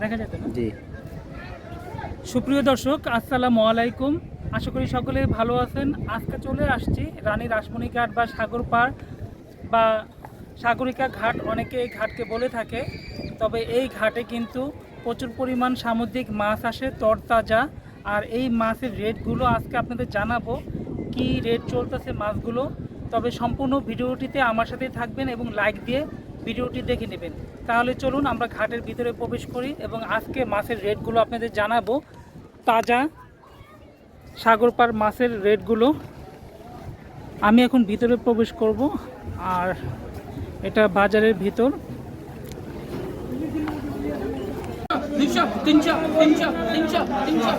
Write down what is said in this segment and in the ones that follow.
দেখা যেত না। জি। সুপ্রিয় দর্শক আসসালামু আলাইকুম। আশা করি সকলে ভালো আছেন। আজকে চলে আসছি রানী রাসমণি ঘাট বা সাগর পার বা সাগরিকা ঘাট। অনেকে এই ঘাটকে বলে থাকে তবে এই ঘাটে কিন্তু প্রচুর পরিমাণ সামুদ্রিক মাছ আসে তরতাজা। আর এই মাছের রেটগুলো আজকে আপনাদের জানাব কি রেট চলতেছে মাছগুলো। তবে সম্পূর্ণ ভিডিওটিতে আমার সাথে থাকবেন এবং লাইক দিয়ে ভিডিওটি দেখে নেবেন। তাহলে চলুন আমরা ঘাটের ভিতরে প্রবেশ করি এবং আজকে মাছের রেটগুলো আপনাদের জানাব। তাজা সাগর পার মাছের রেটগুলো। আমি এখন ভিতরে প্রবেশ করব আর এটা বাজারের ভিতর। দুইশো তিনশো তিনশো তিনশো তিনশো।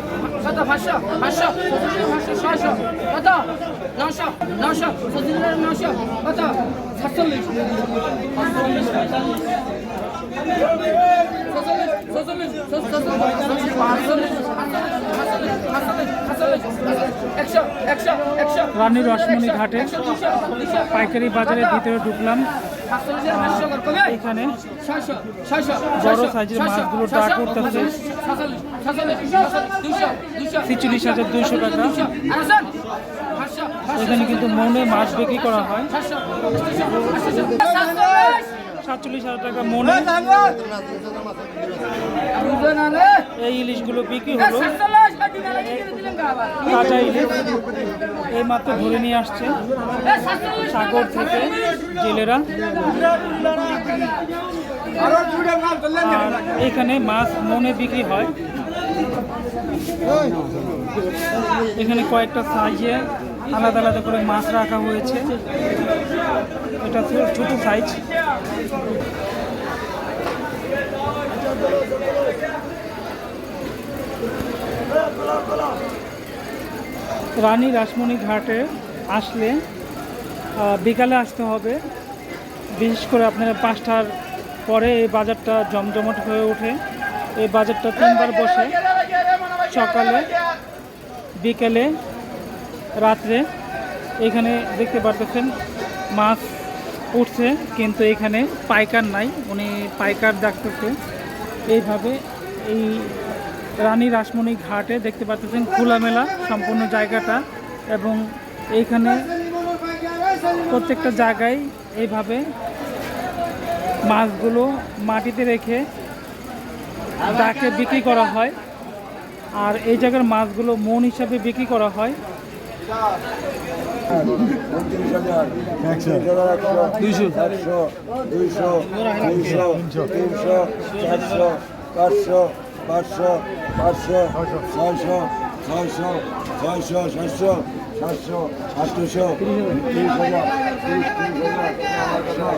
কত? পাঁচশো পাঁচশো পাঁচশো ছয়শো কত? নশো নশো কত? সাতচল্লিশ রানী রসমণি ঘাটে পাইকারি বাজারের ভিতরে ঢুকলাম। এখানে বড় সাইজের মাছগুলো ডাক করতেছে ছিচল্লিশ হাজার দুইশো টাকা এখানে কিন্তু মনে মাছ বিক্রি করা হয় সাতচল্লিশ হাজার টাকা মনে এই ইলিশগুলো বিক্রি হলো তাজা ইলিশ এই মাত্র ধরে নিয়ে আসছে সাগর থেকে জেলেরা। এখানে মাছ মনে বিক্রি হয়। এখানে কয়েকটা সাইজে আলাদা আলাদা করে মাছ রাখা হয়েছে। এটা ছোট সাইজ। রানী রাসমণি ঘাটে আসলে বিকালে আসতে হবে। বিশেষ করে আপনারা পাঁচটার পরে এই বাজারটা জমজমাট হয়ে ওঠে। এই বাজারটা তিনবার বসে সকালে, বিকেলে, রাত্রে। এখানে দেখতে পারতেছেন, মাছ উঠছে, কিন্তু এখানে পাইকার নাই, উনি পাইকার ডাকতেছে। এইভাবে এই রানী রাসমণি ঘাটে দেখতে পাচ্ছেন খোলামেলা সম্পূর্ণ জায়গাটা এবং এইখানে প্রত্যেকটা জায়গায় এইভাবে মাছগুলো মাটিতে রেখে ডাকে বিক্রি করা হয়। আর এই জায়গার মাছগুলো মন হিসাবে বিক্রি করা হয়। চারশো, পাঁচশো পাঁচশো পাঁচশো, ছয়শো ছয়শো ছয়শো, সাতশো সাতশো আটশোশো তিরিশ হাজার, তিরিশ তিরিশ হাজার, একশো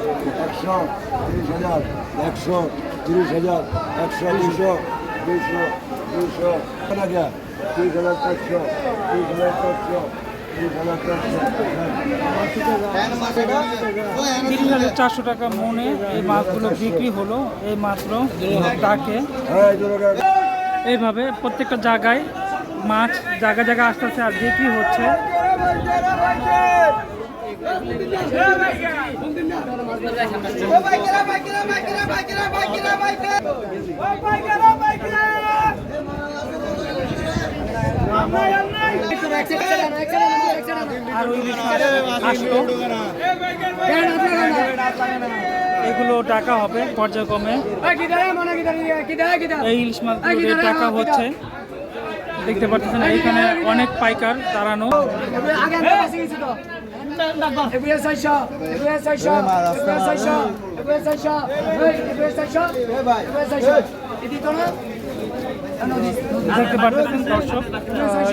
একশো তিরিশ হাজার একশো, তিরিশ হাজার, একশো দুশো দুশো দুশো তিরিশ হাজার, চারশো, তিরিশ হাজার, চারশো চারশো টাকা মনে এই মাছগুলো বিক্রি হলো এই মাত্র হ্যাঁ এইভাবে প্রত্যেকটা জায়গায় মাছ জায়গা জায়গা আসতেছে আর বিক্রি হচ্ছে আর এগুলো টাকা হবে, পর্যায়ক্রমে। এই ইলিশ মাছগুলো টাকা হচ্ছে। দেখতে পাচ্ছেন এখানে অনেক পাইকার দাঁড়ানো। দেখতে পাচ্ছেন দর্শক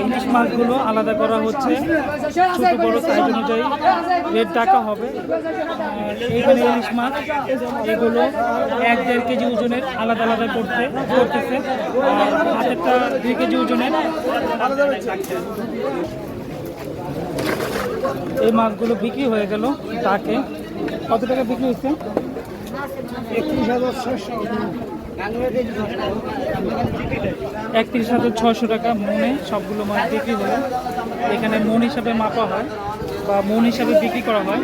ইলিশ মাছগুলো আলাদা করা হচ্ছে ছোট বড় সাইজ অনুযায়ী। রেট টাকা হবে। এইখানে ইলিশ মাছ, এগুলো এক দেড় কেজি ওজনের, আলাদা আলাদা করতে করতেছে। আর হাতেরটা দুই কেজি ওজনের। এই মাছগুলো বিক্রি হয়ে গেল তাকে কত টাকা বিক্রি হয়েছে? একত্রিশ হাজার ছয়শো। একত্রিশ হাজার ছশো টাকা মনে সবগুলো মাছ বিক্রি হলো এখানে মন হিসাবে মাপা হয় বা মন হিসাবে বিক্রি করা হয়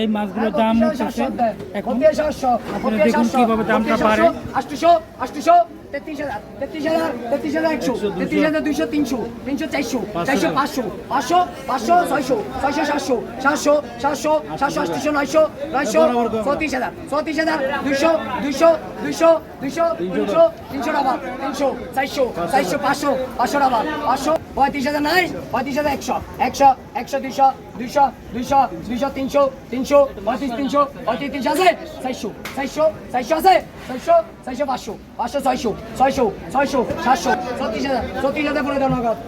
এই মাছগুলোর দাম উঠতেছে এখন। সাতশো দেখুন কীভাবে দামটা বাড়ে। আটশো আটশো তিনশো পাঁচশো পঁয়ত্রিশ হাজার নাই পঁয়ত্রিশ হাজার একশো। একশো একশো দুইশো দুইশো দুইশো দুইশো তিনশো তিনশো পঁয়ত্রিশ তিনশো পঁয়ত্রিশ তিনশো আছে? চারশো চারশো চারশো আছে? চারশো চারশো পাঁচশো পাঁচশো ছয়শো ছয়শো ছয়শো সাতশো ছত্রিশ হাজার ছত্রিশ হাজার পরে দেওয়া নগদ।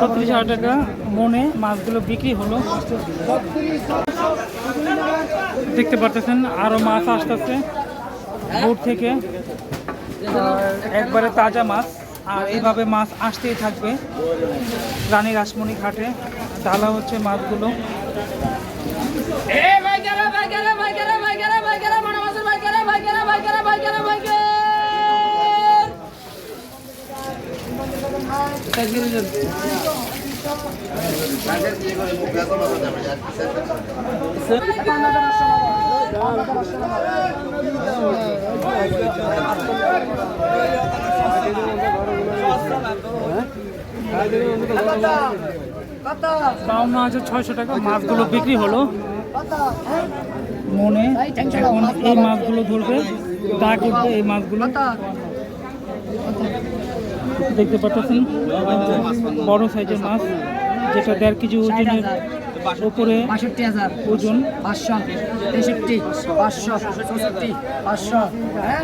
ছত্রিশ হাজার টাকা মনে মাছগুলো বিক্রি হলো। দেখতে পারতেছেন আরও মাছ আসতেছে। বোট থেকে। একবারে তাজা মাছ। আর এইভাবে মাছ আসতেই থাকবে। রানী রাসমণি ঘাটে ডালা হচ্ছে মাছগুলো। বাউন্ন হাজার ছয়শো টাকা মাছগুলো বিক্রি হলো। মনে এখন এই মাছগুলো ধরবে দা করবে এই মাছগুলো দেখতে পাচ্ছেন, বড় সাইজের মাছ, যেটা দেড় কেজি ওজনের উপরে বাষট্টি হাজার ওজন। পাঁচশো, তেষট্টি, পাঁচশো, চৌষট্টি, পাঁচশো হ্যাঁ?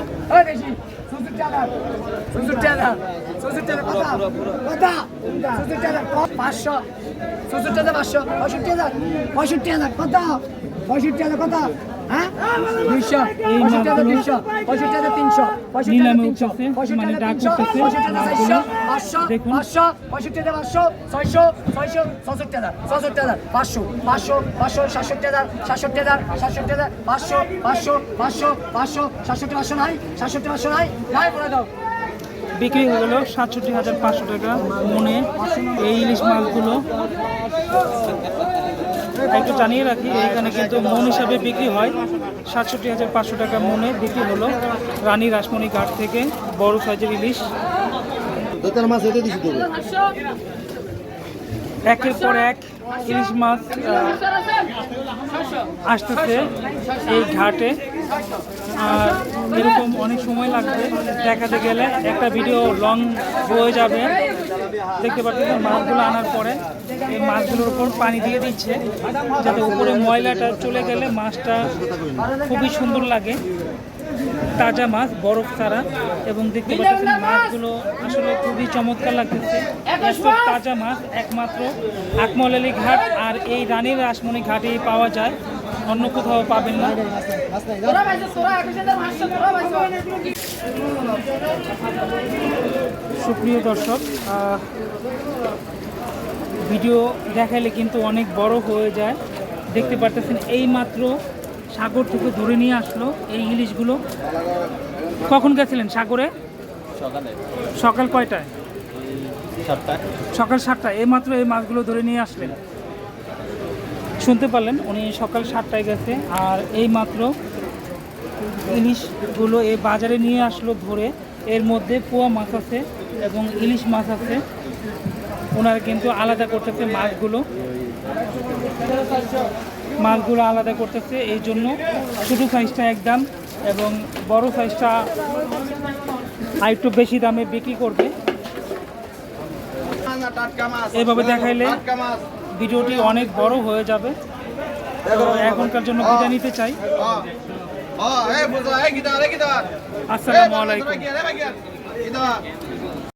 চৌষট্টি হাজার চৌষট্টি হাজার চৌষট্টি হাজার কথা। কথা। চৌষট্টি হাজার কম, পাঁচশো। চৌষট্টি হাজার পাঁচশো। পঁয়ষট্টি হাজার। পঁয়ষট্টি হাজার। কত পঁয়ষট্টি হাজার। কত বিক্রি হয়ে গেল সাতষট্টি হাজার পাঁচশো টাকা মনে এই ইলিশ মাছগুলো। একটু জানিয়ে রাখি এখানে কিন্তু মন হিসাবে বিক্রি হয়। সাতষট্টি হাজার পাঁচশো টাকা মনে বিক্রি হলো রানী রাসমণি ঘাট থেকে বড় সাইজের ইলিশ। একের পর এক ইলিশ মাছ আসতেছে এই ঘাটে। আর এরকম অনেক সময় লাগবে দেখাতে গেলে একটা ভিডিও লং হয়ে যাবে। দেখতে পাচ্ছেন মাছগুলো আনার পরে এই মাছগুলোর উপর পানি দিয়ে দিচ্ছে, যাতে উপরে ময়লাটা চলে গেলে মাছটা খুবই সুন্দর লাগে। তাজা মাছ, বরফ ছাড়া। এবং দেখতে পাচ্ছেন মাছগুলো আসলে খুবই চমৎকার লাগতেছে। তাজা মাছ, একমাত্র আকমলালি ঘাট আর এই রানীর রাসমণি ঘাটেই পাওয়া যায়। অন্য কোথাও পাবেন না। সুপ্রিয় দর্শক ভিডিও দেখাইলে কিন্তু অনেক বড় হয়ে যায়। দেখতে পারতেছেন এই মাত্র সাগর থেকে ধরে নিয়ে আসলো এই ইলিশগুলো। কখন গেছিলেন সাগরে? সকাল। কয়টায়? সকাল সাতটায় এই মাত্র এই মাছগুলো ধরে নিয়ে আসলেন। শুনতে পারলেন উনি সকাল সাতটায় গেছে আর এই মাত্র ইলিশগুলো এই বাজারে নিয়ে আসলো ধরে এর মধ্যে পোয়া মাছ আছে এবং ইলিশ মাছ আছে। ওনারা কিন্তু আলাদা করতেছে মাছগুলো। মাছগুলো আলাদা করতেছে এই জন্য ছোটো সাইজটা একদম এবং বড় সাইজটা আরেকটু বেশি দামে বিক্রি করবে। এভাবে দেখাইলে ভিডিওটি অনেক বড় হয়ে যাবে। এখনকার জন্য বিদায় নিতে চাই. আসসালামু আলাইকুম।